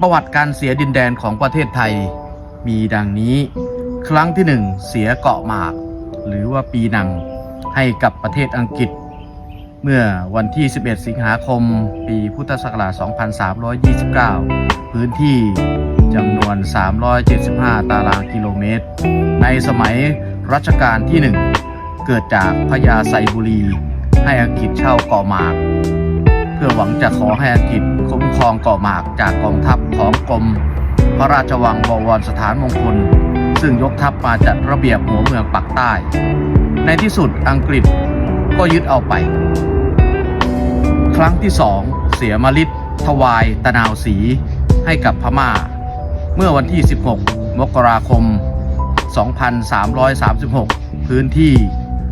ประวัติการเสียดินแดนของประเทศไทย มีดังนี้ ครั้งที่หนึ่งเสียเกาะหมาก หรือว่าปีนังให้กับประเทศอังกฤษ เมื่อวันที่ 11 สิงหาคม ปีพุทธศักราช 2329 พื้นที่จำนวน 375 ตารางกิโลเมตร ในสมัยรัชกาลที่หนึ่งเกิดจากพญาไซบุรี ให้อังกฤษเช่าเกาะหมาก พื่อหวังจะขอให้อังกฤษคุ้มครองเกาะหมากจากกองทัพของกรมพระราชวังบวรสถานมงคล ซึ่งยกทัพมาจัดระเบียบหัวเมืองปักใต้ ในที่สุดอังกฤษก็ยึดเอาไป ครั้งที่สองเสียมลิดถวายตะนาวสีให้กับพม่า เมื่อวันที่ 16 มกราคม 2336 พื้นที่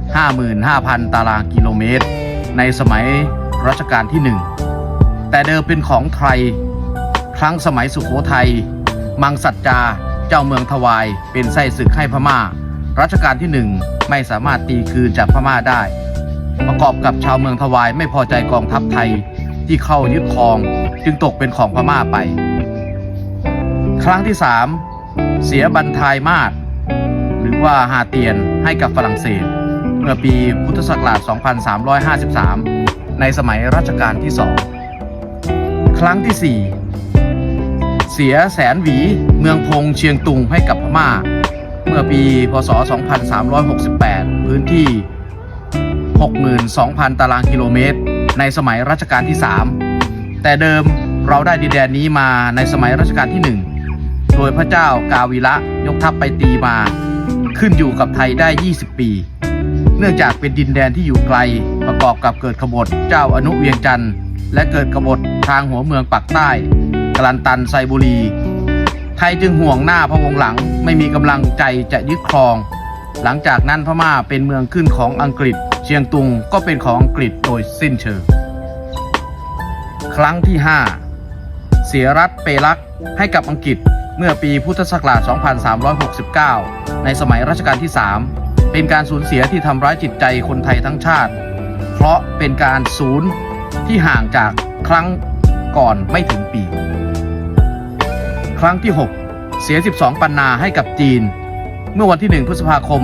55,000 ตารางกิโลเมตร ในสมัย รัชกาลที่หนึ่งแต่เดิมเป็นของไทย ครั้งสมัยสุขโขทัย มังสัจจา เจ้าเมืองทวาย เป็นไส้ศึกให้พม่า รัชกาลที่หนึ่งไม่สามารถตีคืนจากพม่าได้ ประกอบกับชาวเมืองทวายไม่พอใจกองทัพไทยที่เข้ายึดครองจึงตกเป็นของพม่าไป ครั้งที่3เสียบันทายมาศหรือว่าฮาเตียนให้กับฝรั่งเศสเมื่อปีพุทธศักราช 2353 ในสมัยรัชกาลที่2ครั้งที่4เสียแสนหวีเมืองพงเชียงตุงให้กับพม่า เมื่อปีพศ 2368 พื้นที่ 62,000 ตารางกิโลเมตร ในสมัยรัชกาลที่ 3 แต่เดิมเราได้ดินแดนนี้มาในสมัยรัชกาลที่ 1 โดยพระเจ้ากาวิระยกทัพไปตีมา ขึ้นอยู่กับไทยได้ 20 ปี เนื่องจากเป็นดินแดนที่อยู่ไกล ประกอบกับเกิดขบฏเจ้าอนุเวียงจันทร์และเกิดขบฏทางหัวเมืองปักใต้ กลันตันไซบุรี ไทยจึงห่วงหน้าพระวงหลังไม่มีกำลังใจจะยึดครอง หลังจากนั้นพม่าเป็นเมืองขึ้นของอังกฤษ เชียงตุงก็เป็นของอังกฤษโดยสิ้นเชิง ครั้งที่ 5 เสียรัฐเปรักให้กับอังกฤษเมื่อปีพุทธศักราช 2369 ในสมัยรัชกาลที่ 3 เป็นการสูญเสียที่ทำร้ายจิตใจคนไทยทั้งชาติ เพราะเป็นการสูญที่ห่างจากครั้งก่อนไม่ถึงปี ครั้งที่ 6 เสีย 12 ปันนาให้กับจีน เมื่อวันที่ 1 พฤษภาคม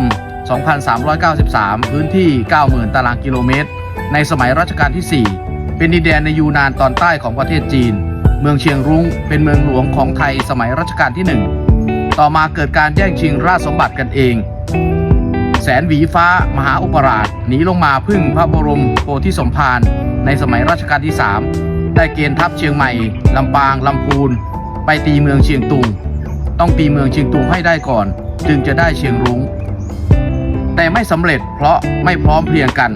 2393 พื้นที่ 90,000 ตารางกิโลเมตร ในสมัยรัชกาลที่ 4 เป็นดินแดนในยูนานตอนใต้ของประเทศจีน เมืองเชียงรุ้ง เป็นเมืองหลวงของไทยสมัยรัชกาลที่ 1 ต่อมาเกิดการแย่งชิงราชสมบัติกันเอง สนหวีฟ้ามหาอุปราชหนีลงมาพึ่งพระบรมโพธิสมภารในสมัยรัชกาลที่ 3 ได้เกณฑ์ทัพเชียงใหม่ ลำปาง ลำพูน ไปตีเมืองเชียงตุง ต้องตีเมืองเชียงตุงให้ได้ก่อน จึงจะได้เชียงรุง้ง แต่ไม่สำเร็จเพราะไม่พร้อมเพรียงกัน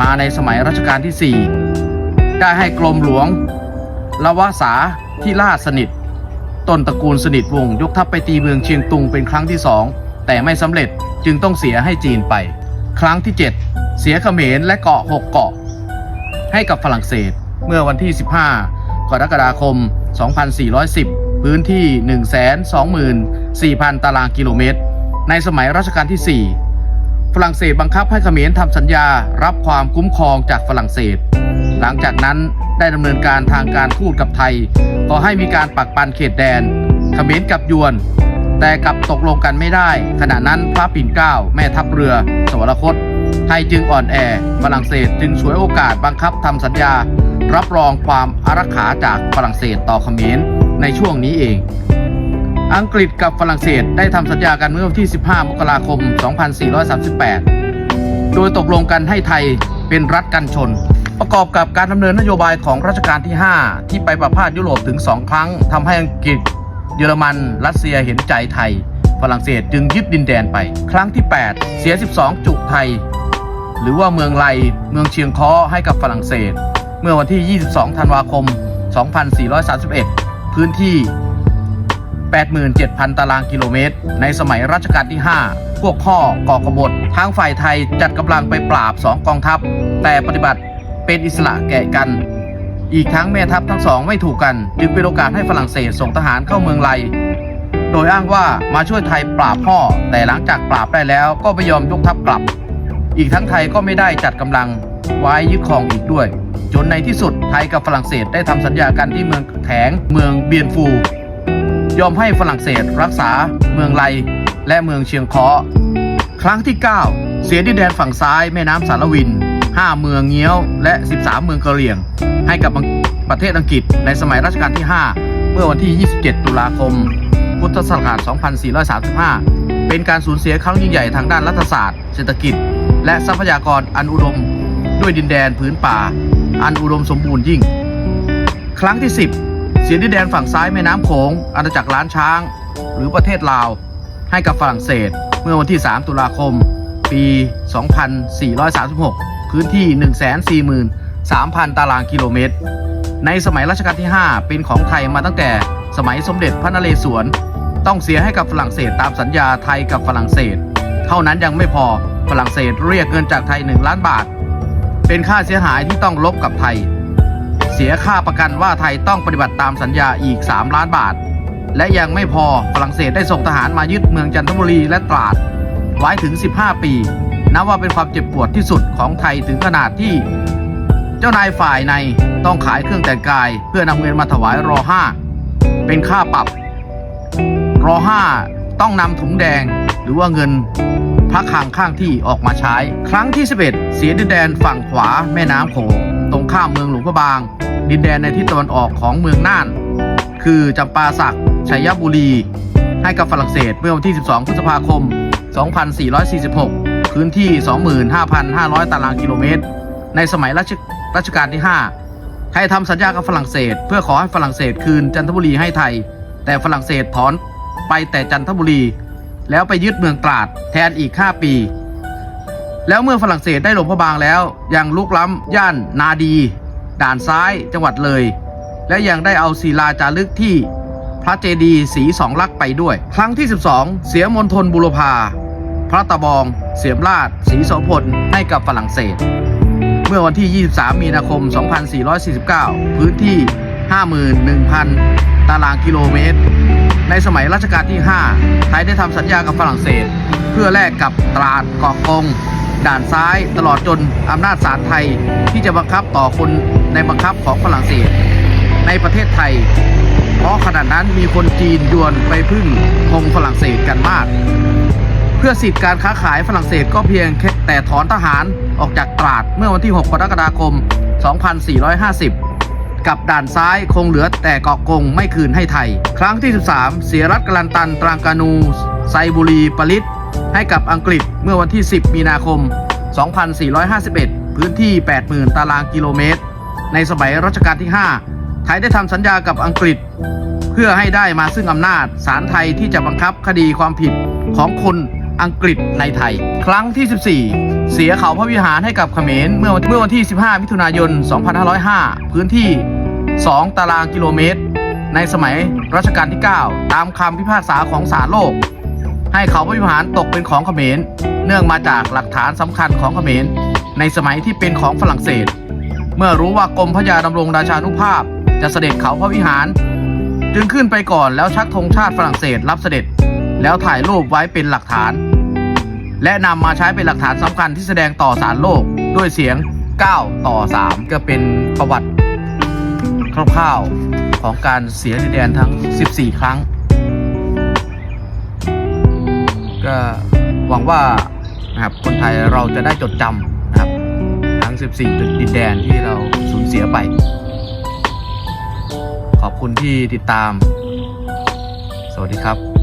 มาในสมัยรัชกาลที่ 4 ได้ให้กรมหลวงละวะสาที่ล่าสนิท ต้นตระกูลสนิทวงศ์ยกทัพไปตีเมืองเชียงตุงเป็นครั้งที่สอง แต่ไม่สำเร็จจึงต้องเสียให้จีนไป ครั้งที่ 7 เสียเขมรและเกาะ 6 เกาะ ให้กับฝรั่งเศสเมื่อวันที่ 15 กรกฎาคม 2410 พื้นที่ 124,000 ตารางกิโลเมตร ในสมัยรัชกาลที่ 4 ฝรั่งเศสบังคับให้เขมรทำสัญญารับความคุ้มครองจากฝรั่งเศส หลังจากนั้นได้ดำเนินการทางการทูตกับไทย ขอให้มีการปักปันเขตแดนเขมรกับยวน แต่กลับตกลงกันไม่ได้ ขณะนั้นพระปิ่นเกล้าแม่ทัพเรือ สวรคต ไทยจึงอ่อนแอฝรั่งเศสจึงฉวยโอกาสบังคับทำสัญญา รับรองความอารักขาจากฝรั่งเศสต่อเขมรในช่วงนี้เอง อังกฤษกับฝรั่งเศสได้ทำสัญญากันเมื่อวันที่ 15 มกราคม 2438 โดยตกลงกันให้ไทยเป็นรัฐกันชน ประกอบกับการดำเนินนโยบายของรัชกาลที่ 5 ที่ไปประพาสยุโรปถึง 2 ครั้งทำให้อังกฤษ เยอรมัน รัสเซียเห็นใจไทย ฝรั่งเศสจึงยึดดินแดนไป ครั้งที่ 8 เสีย 12 จุกไทย หรือว่าเมืองไลเมืองเชียงค้อให้กับฝรั่งเศส เมื่อวันที่ 22 ธันวาคม 2431 พื้นที่ 87,000 ตารางกิโลเมตร ในสมัยรัชกาลที่ 5 พวกข้อก่อกบฏทางฝ่ายไทยจัดกำลังไปปราบสองกองทัพ แต่ปฏิบัติเป็นอิสระแก่กัน อีกทั้งแม่ทัพทั้งสองไม่ถูกกัน จึงเป็นโอกาสให้ฝรั่งเศสส่งทหารเข้าเมืองไลโดยอ้างว่ามาช่วยไทยปราบพ่อ แต่หลังจากปราบได้แล้วก็ไม่ยอมยกทัพกลับ อีกทั้งไทยก็ไม่ได้จัดกำลังไว้ยึดครองอีกด้วย จนในที่สุดไทยกับฝรั่งเศสได้ทำสัญญากันที่เมืองแถงเมืองเบียนฟู ยอมให้ฝรั่งเศสรักษาเมืองไลและเมืองเชียงเคาะครั้งที่ 9 เสียดินแดนฝั่งซ้ายแม่น้ำสารวิน 5 เมืองเงี้ยว และ 13 เมืองกะเหรี่ยง ให้กับประเทศอังกฤษในสมัยรัชกาลที่ 5 เมื่อวันที่ 27 ตุลาคม พุทธศักราช 2435 เป็นการสูญเสียครั้งยิ่งใหญ่ทางด้านรัฐศาสตร์ เศรษฐกิจ และทรัพยากรอันอุดม ด้วยดินแดนผืนป่า อันอุดมสมบูรณ์ยิ่ง ครั้งที่ 10 เสียดินแดนฝั่งซ้ายแม่น้ำโขง อาณาจักรล้านช้าง หรือประเทศลาว ให้กับฝรั่งเศส เมื่อวันที่ 3 ตุลาคม ปี 2436 พื้นที่ 1 4 0 0 0 3,000 ตารางกิโลเมตร ในสมัยรัชกาลที่ 5 เป็นของไทยมาตั้งแต่สมัยสมเด็จพระนเรศวร ต้องเสียให้กับฝรั่งเศสตามสัญญาไทยกับฝรั่งเศส เท่านั้นยังไม่พอฝรั่งเศสเรียกเงินจากไทย 1 ล้านบาท เป็นค่าเสียหายที่ต้องลบกับไทย เสียค่าประกันว่าไทยต้องปฏิบัติตามสัญญาอีก 3 ล้านบาท และยังไม่พอฝรั่งเศสได้ส่งทหารมายึดเมืองจันทบุรีและตราดไว้ถึง 15 ปีนับว่าเป็นความเจ็บปวดที่สุดของไทยถึงขนาดที่ เจ้านายฝ่ายในต้องขายเครื่องแต่งกาย เพื่อนำเงินมาถวายรอห้าเป็นค่าปรับ รอห้าต้องนำถุงแดงหรือว่าเงินพระคลังข้างที่ออกมาใช้ ครั้งที่ 11 เสียดินแดนฝั่งขวาแม่น้ำโขงตรงข้ามเมืองหลวงพระบาง ดินแดนในทิศตะวันออกของเมืองน่าน คือจำปาสักชัยบุรี ให้กับฝรั่งเศสเมื่อวันที่ 12 พฤษภาคม 2446 พื้นที่ 25,500 ตารางกิโลเมตร ในสมัยรัชรัชกาลที่ 5 ไทยทำสัญญากับฝรั่งเศส เพื่อขอให้ฝรั่งเศสคืนจันทบุรีให้ไทย แต่ฝรั่งเศสถอนไปแต่จันทบุรี แล้วไปยึดเมืองตราดแทนอีก 5 ปี แล้วเมื่อฝรั่งเศสได้หลงพระบางแล้ว ยังลุกล้ำย่านนาดี ด่านซ้ายจังหวัดเลย และยังได้เอาศิลาจารึกที่พระเจดีย์สีสองลักษ์ไปด้วย ครั้งที่ 12 เสียมณฑลบุรพาพระตะบอง เสียมราชศรีโสพลให้กับฝรั่งเศส เมื่อวันที่ 23 มีนาคม 2449 พื้นที่ 51,000 ตารางกิโลเมตร ในสมัยรัชกาลที่ 5 ไทยได้ทำสัญญากับฝรั่งเศส เพื่อแลกกับตราดเกาะกง ด่านซ้ายตลอดจนอำนาจศาลไทยที่จะบังคับต่อคนในบังคับของฝรั่งเศส ในประเทศไทย เพราะขณะนั้นมีคนจีนยวนไปพึ่งธงฝรั่งเศสกันมาก เพื่อสิทธิการค้าขายฝรั่งเศสก็เพียงแต่ถอนทหารออกจากตราดเมื่อวันที่ 6 กรกฎาคม 2450 กับด่านซ้ายคงเหลือแต่เกาะกงไม่คืนให้ไทย ครั้งที่ 13 เสียรัฐกลันตันตรังกานู ไซบุรีปลิตให้กับอังกฤษเมื่อวันที่ 10 มีนาคม 2451 พื้นที่ 80,000 ตารางกิโลเมตร ในสมัยรัชกาลที่ 5 ไทยได้ทำสัญญากับอังกฤษ เพื่อให้ได้มาซึ่งอำนาจศาลไทยที่จะบังคับคดีความผิดของคน อังกฤษในไทย ครั้งที่ 14 เสียเขาพระวิหารให้กับเขมรเมื่อเมื่อวันที่ 15 มิถุนายน 2505 พื้นที่ 2 ตารางกิโลเมตร ในสมัยรัชกาลที่ 9 ตามคำพิพากษาของศาลโลก ให้เขาพระวิหารตกเป็นของเขมร เนื่องมาจากหลักฐานสำคัญของเขมร ในสมัยที่เป็นของฝรั่งเศส เมื่อรู้ว่ากรมพระยาดำรงราชานุภาพ จะเสด็จเขาพระวิหาร จึงขึ้นไปก่อนแล้วชักธงชาติฝรั่งเศสรับเสด็จ แล้วถ่ายรูปไว้เป็นหลักฐาน และนำมาใช้เป็นหลักฐานสำคัญที่แสดงต่อสารโลกด้วยเสียง 9 ต่อ 3 ก็เป็นประวัติคร่าวๆของการเสียดินแดนทั้ง 14 ครั้ง ก็หวังว่านะครับคนไทยเราจะได้จดจำนะครับทั้ง 14 จุดดินแดนที่เราสูญเสียไป ขอบคุณที่ติดตาม สวัสดีครับ